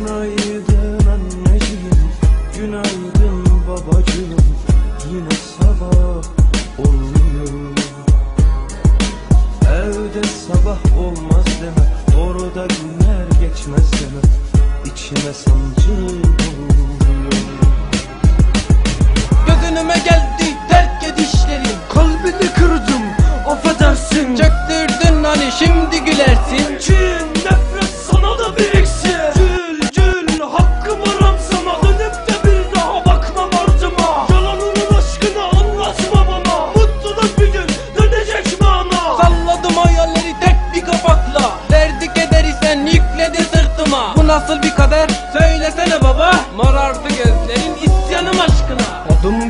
Günaydın anneciğim, günaydın babacığım. Yine sabah olmuyor. Evde sabah olmaz deme, orada günler geçmez deme. İçime sancı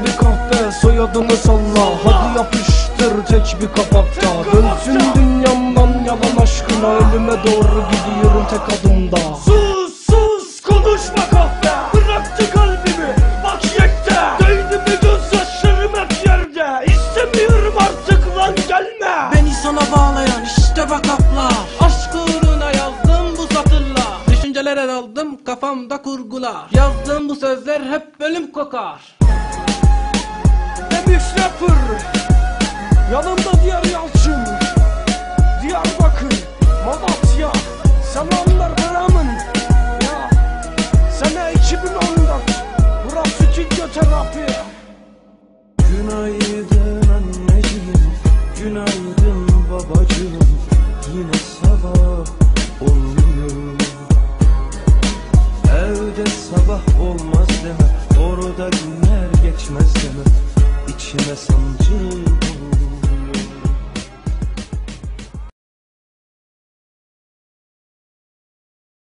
bir kahve soyadımı salla. Hadi yapıştır tek bir kapakta. Dönsün dünyamdan yalan aşkına Ölüme doğru gidiyorum tek adımda. Sus sus konuşma kahve Bıraktı kalbimi bak yekte. Değdi mi gözyaşlarım hep yerde. İstemiyorum artık lan gelme. Beni sana bağlayan işte bak abla Aşk uğruna yazdım bu satırlar Düşüncelere daldım kafamda kurgular. Yazdığım bu sözler hep ölüm kokar Burası stüdyo terapi. Günaydın anneciğim, günaydın babacığım. Yine sabah olmuyor. Evde sabah olmaz deme, orada günler geçmez deme. İçime sancı